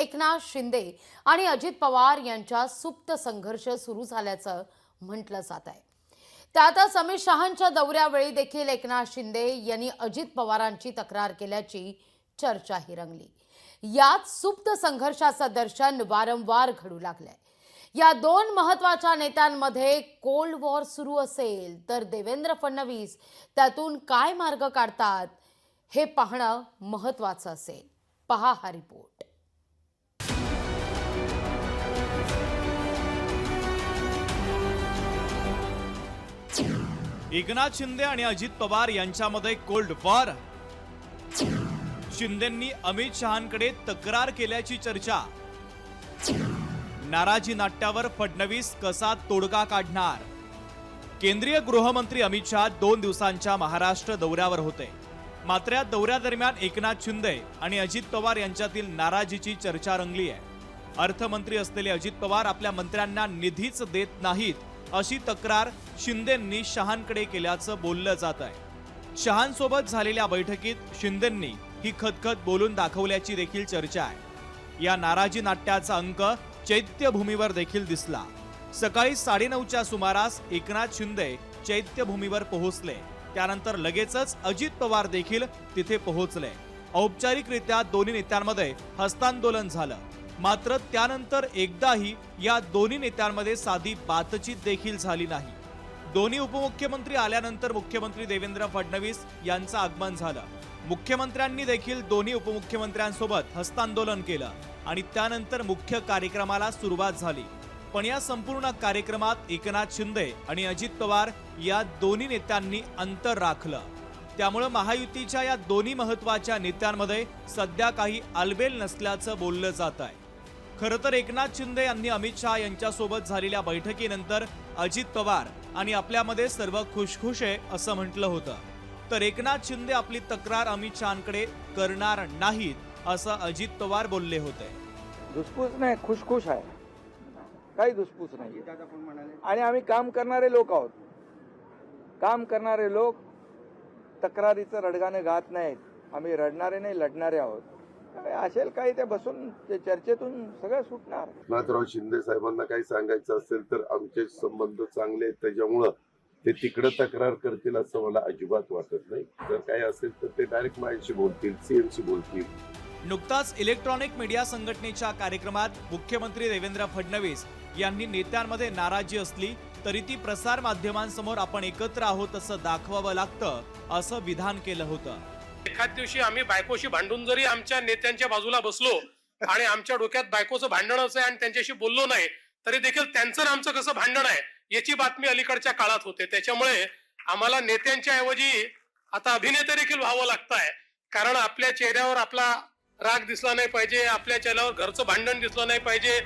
एकनाथ शिंदे आणि अजित पवार यांच्या सुप्त संघर्ष सुरू झाल्याचं म्हटलं जात आहे. त्यातच अमित शहांच्या दौऱ्यावेळी देखील एकनाथ शिंदे यांनी अजित पवारांची तक्रार केल्याची चर्चाही रंगली. यात सुप्त संघर्षाचं दर्शन वारंवार घडू लागलंय. या दोन महत्त्वाच्या नेत्यांमध्ये कोल्ड वॉर सुरू असेल तर देवेंद्र फडणवीस त्यातून काय मार्ग काढतात हे पाहणं महत्वाचं असेल. पहा हा रिपोर्ट. एकनाथ शिंदे आणि अजित पवार यांच्यामध्ये कोल्ड वॉर. शिंदेंनी अमित शहांकडे तक्रार केल्याची चर्चा. नाराजी नाट्यावर फडणवीस कसा तोडगा काढणार? केंद्रीय गृहमंत्री अमित शहा दोन दिवसांच्या महाराष्ट्र दौऱ्यावर होते. मात्र या दौऱ्यादरम्यान एकनाथ शिंदे आणि अजित पवार यांच्यातील नाराजीची चर्चा रंगली आहे अर्थमंत्री असलेले अजित पवार आपल्या मंत्र्यांना निधीच देत नाहीत. अशी तक्रार शिंदेंनी शहांकडे केल्याचं बोललं जात आहे. शहांसोबत झालेल्या बैठकीत शिंदेंनी ही खतखत बोलून दाखवल्याची देखील चर्चा आहे. या नाराजी नाट्याचा अंक चैत्यभूमीवर देखील दिसला. सकाळी साडेनऊच्या सुमारास एकनाथ शिंदे चैत्यभूमीवर पोहोचले. त्यानंतर लगेचच अजित पवार देखील तिथे पोहोचले. औपचारिकरित्या दोन्ही नेत्यांमध्ये हस्तांदोलन झालं. मात्र त्यानंतर एकदाही या दोन्ही नेत्यांमध्ये साधी बातचीत देखील झाली नाही. दोन्ही उपमुख्यमंत्री आल्यानंतर मुख्यमंत्री देवेंद्र फडणवीस यांचं आगमन झालं. मुख्यमंत्र्यांनी देखील दोन्ही उपमुख्यमंत्र्यांसोबत हस्तांदोलन केलं आणि त्यानंतर मुख्य कार्यक्रमाला सुरुवात झाली. पण या संपूर्ण कार्यक्रमात एकनाथ शिंदे आणि अजित पवार या दोन्ही नेत्यांनी अंतर राखलं. त्यामुळं महायुतीच्या या दोन्ही महत्त्वाच्या नेत्यांमध्ये सध्या काही आलबेल नसल्याचं बोललं जात आहे खरं तर एकनाथ शिंदे यांनी अमित शहा यांच्यासोबत झालेल्या बैठकीनंतर अजित पवार आणि आपल्यामध्ये सर्व खुशखुश आहे असं म्हटलं होतं. तर एकनाथ शिंदे आपली तक्रार अमित शहांकडे करणार नाहीत असं अजित पवार बोलले होते. धुसफूस नाही खुशखुश आहे. काही धुसफूस नाही. आणि आम्ही काम करणारे लोक आहोत. काम करणारे लोक तक्रारीचं रडगाणं गात नाहीत. आम्ही रडणारे नाही लढणारे आहोत. असेल काही ते बसून चर्चेतून सगळं सुटणार. एकनाथराव शिंदे साहेबांना काही सांगायचं असेल तर आमचे संबंध चांगले आहेत. त्याच्यामुळं ते तिकडं तक्रार करतील असं मला अजिबात वाटत नाही. जर काही असेल तर ते डायरेक्ट माझ्याशी बोलतील सीएमशी बोलतील. नुकताच इलेक्ट्रॉनिक मीडिया संघटनेच्या कार्यक्रमात मुख्यमंत्री देवेंद्र फडणवीस यांनी नेत्यांमध्ये नाराजी असली तरी ती प्रसार माध्यमांसमोर आपण एकत्र आहोत असं दाखवावं लागतं असं विधान केलं होतं. एखाद दिवशी आम्ही बायकोशी भांडून जरी आमच्या नेत्यांच्या बाजूला बसलो आणि आमच्या डोक्यात बायकोचं भांडण आहे आणि त्यांच्याशी बोललो नाही तरी देखील त्यांचं आमचं कसं भांडण आहे याची बातमी अलीकडच्या काळात होते. त्याच्यामुळे आम्हाला नेत्यांच्या ऐवजी आता अभिनेते देखील व्हावं लागत आहे कारण आपल्या चेहऱ्यावर आपला राग दिसला नाही पाहिजे आपल्या चेहऱ्यावर घरचं भांडण दिसलं नाही पाहिजे.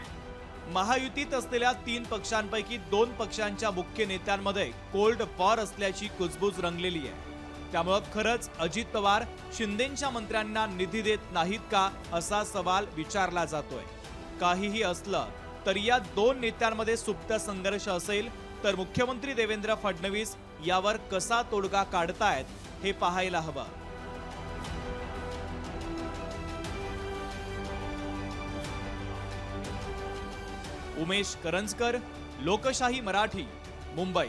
महायुतीत असलेल्या तीन पक्षांपैकी दोन पक्षांच्या मुख्य नेत्यांमध्ये कोल्ड वॉर असल्याची कुजबूज रंगलेली आहे. त्यामुळं खरंच अजित पवार शिंदेच्या मंत्र्यांना निधी देत नाहीत का असा सवाल विचारला जातोय. काहीही असलं तरी या दोन नेत्यांमध्ये सुप्त संघर्ष असेल तर मुख्यमंत्री देवेंद्र फडणवीस यावर कसा तोडगा काढतायत हे पाहायला हवं. उमेश करंजकर लोकशाही मराठी मुंबई.